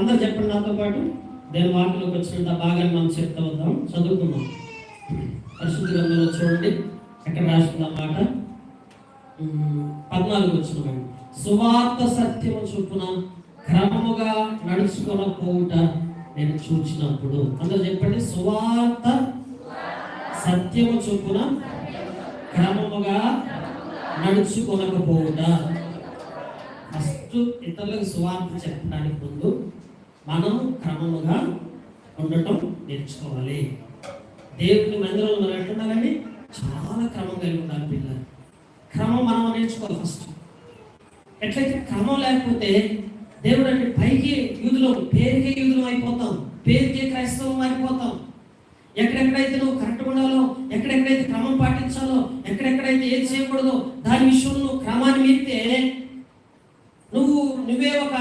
అందరు చెప్పండి నాతో పాటు. దేని వాటిలోకి వచ్చినంత భాగాన్ని మనం చెప్తా వద్దాం చదువుకుందాం. పరిశుద్ధ గ్రంథంలో చూడండి. ఎక్కడ రాసిన మాట? పద్నాలుగు వచ్చిన సువార్త సత్యము చొప్పున క్రమముగా నడుచుకొనకపోవుట నేను చూచినప్పుడు. అందరూ చెప్పండి. సువార్త సత్యము చొప్పున క్రమముగా నడుచుకొనకపోవుట. ఫస్ట్ ఇతరులకు సువార్త చెప్పడానికి ముందు మనం క్రమముగా ఉండటం నేర్చుకోవాలి. దేవుని మందిరంలో మనం ఎట్లుండాలండి? చాలా క్రమం కలిగి ఉండాలి పిల్లలు. క్రమం మనం నేర్చుకోవాలి ఫస్ట్ ఎట్లయితే క్రమం లేకపోతే దేవుడు అంటే పైకి యూదులం పేరుకే యూదులం అయిపోతాం. పేరుకే క్రైస్తవం అయిపోతాం ఎక్కడెక్కడైతే నువ్వు కరెక్ట్ ఉండాలో ఎక్కడెక్కడైతే క్రమం పాటించాలో ఎక్కడెక్కడైతే ఏది చేయకూడదో దాని విషయంలో నువ్వు నువ్వే ఒక